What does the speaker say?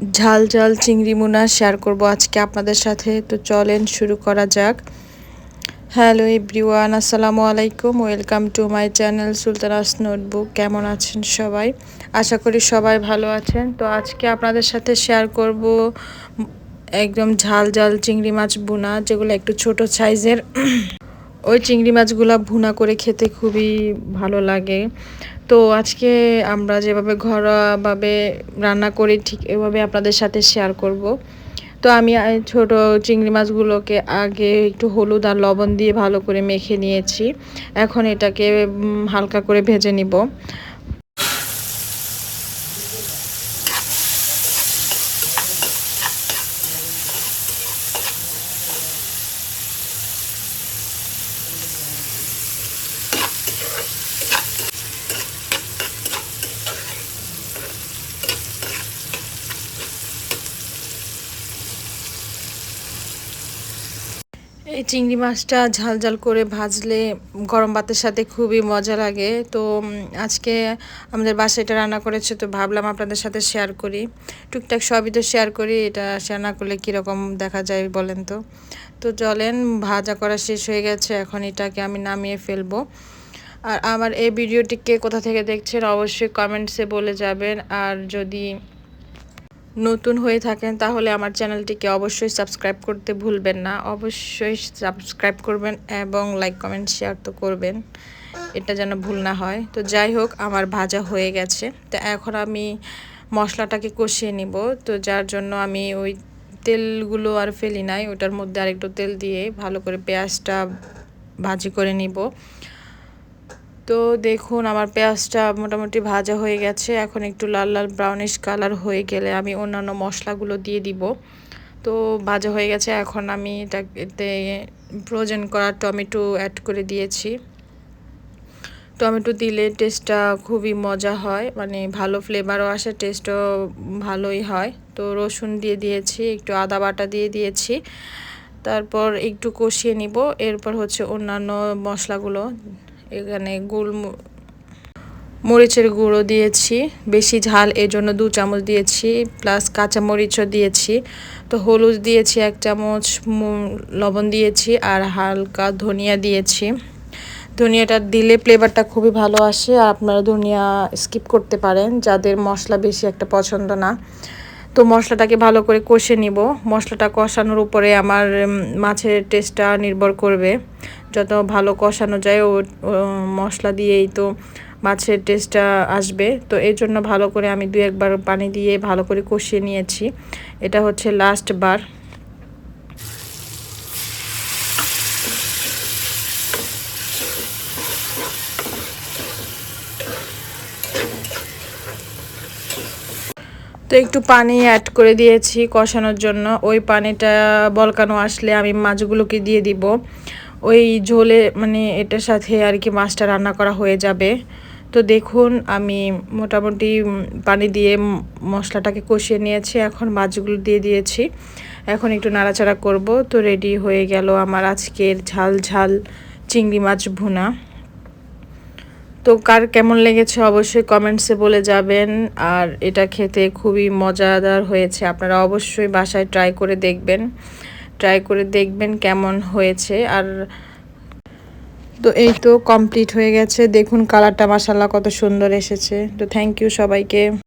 ঝাল ঝাল চিংড়ি মুনা শেয়ার করব আজকে আপনাদের সাথে। তো চলেন শুরু করা যাক। হ্যালো এভরিওয়ান আসসালামু আলাইকুম। Welcome to my channel Sultana's notebook কেমন আছেন সবাই? আশা করি সবাই ভালো আছেন। তো আজকে আপনাদের সাথে শেয়ার করব একদম ঝাল ঝাল চিংড়ি মাছ বোনা যেগুলো একটু ছোট সাইজের ওই চিংড়ি মাছগুলো ভুনা করে খেতে খুবই ভালো লাগে। তো আজকে আমরা যেভাবে ঘরোয়াভাবে রান্না করি, ঠিক এভাবে আপনাদের সাথে শেয়ার করব। তো আমি ছোট চিংড়ি মাছগুলোকে আগে একটু হলুদ আর লবণ দিয়ে ভালো করে মেখে নিয়েছি। এখন এটাকে হালকা করে ভেজে নিব। এই চিংড়ি মাছটা ঝাল ঝাল করে ভাজলে গরম ভাতের সাথে খুবই মজা লাগে। তো আজকে আমাদের বাসায় এটা রান্না করেছে, তো ভাবলাম আপনাদের সাথে শেয়ার করি। টুকটাক সবই তো শেয়ার করি, এটা শেয়ার না করলে কীরকম দেখা যায় বলেন তো। তো চলেন, ভাজা করা শেষ হয়ে গেছে, এখন এটাকে আমি নামিয়ে ফেলব। আর আমার এই ভিডিওটিকে কোথা থেকে দেখছেন অবশ্যই কমেন্টসে বলে যাবেন। আর যদি নতুন হয়ে থাকেন, তাহলে আমার চ্যানেলটিকে অবশ্যই সাবস্ক্রাইব করতে ভুলবেন না। অবশ্যই সাবস্ক্রাইব করবেন এবং লাইক, কমেন্ট, শেয়ার তো করবেন। এটা যেন ভুল না হয়। তো যাই হোক, আমার ভাজা হয়ে গেছে। তো এখন আমি মশলাটাকে কষিয়ে নিব। তো যার জন্য আমি ওই তেলগুলো আর ফেলি নাই। ওটার মধ্যে আরেকটু তেল দিয়ে ভালো করে পেঁয়াজটা ভাজি করে নিব। তো দেখুন, আমার পেঁয়াজটা মোটামুটি ভাজা হয়ে গেছে। এখন একটু লাল লাল ব্রাউনিশ কালার হয়ে গেলে আমি অন্যান্য মশলাগুলো দিয়ে দিব। তো ভাজা হয়ে গেছে, এখন আমি এটাতে ফ্রোজেন করা টমেটো অ্যাড করে দিয়েছি। টমেটো দিলে টেস্টটা খুবই মজা হয় মানে ভালো ফ্লেভারও আসে টেস্টও ভালোই হয়। তো রসুন দিয়ে দিয়েছি, একটু আদা বাটা দিয়ে দিয়েছি। তারপর একটু কষিয়ে নিব, এরপর হচ্ছে অন্যান্য মশলাগুলো। এখানে গোল মরিচের গুঁড়ো দিয়েছি, বেশি ঝাল, এর জন্য দু চামচ দিয়েছি প্লাস কাঁচা মরিচও দিয়েছি। তো হলুদ দিয়েছি এক চামচ লবণ দিয়েছি আর হালকা ধনিয়া দিয়েছি। ধনিয়াটা দিলে ফ্লেভারটা খুবই ভালো আসে, আর আপনারা ধনিয়া স্কিপ করতে পারেন, যাদের মশলা বেশি একটা পছন্দ না। তো মশলাটাকে ভালো করে কষে নিব। মশলাটা কষানোর উপরে আমার মাছের টেস্টটা নির্ভর করবে। যত ভালো কষানো যায়, ও মশলা দিয়েই তো মাছের টেস্টটা আসবে। তো এই জন্য ভালো করে আমি দু একবার পানি দিয়ে ভালো করে কষিয়ে নিয়েছি। এটা হচ্ছে লাস্ট বার। তো একটু পানি অ্যাড করে দিয়েছি কষানোর জন্য। ওই পানিটা বলকানো আসলে আমি মাছগুলোকে দিয়ে দিব। ওই ঝোলে মানে এটার সাথে আর কি মাছটা রান্না করা হয়ে যাবে। তো দেখুন, আমি মোটামুটি পানি দিয়ে মশলাটাকে কষিয়ে নিয়েছি, এখন মাছগুলো দিয়ে দিয়েছি। এখন একটু নাড়াচাড়া করব। তো রেডি হয়ে গেল আমার আজকের ঝাল ঝাল চিংড়ি মাছ ভুনা। তো কার কেমন লেগেছে অবশ্যই কমেন্টসে বলে যাবেন। আর এটা খেতে খুবই মজাদার হয়েছে, আপনারা অবশ্যই বাসায় ট্রাই করে দেখবেন। ট্রাই করে দেখবেন কেমন হয়েছে। আর তো এই তো কমপ্লিট হয়ে গেছে। দেখুন কালারটা মাসাল্লাহ কত সুন্দর এসেছে। তো থ্যাংক ইউ সবাইকে।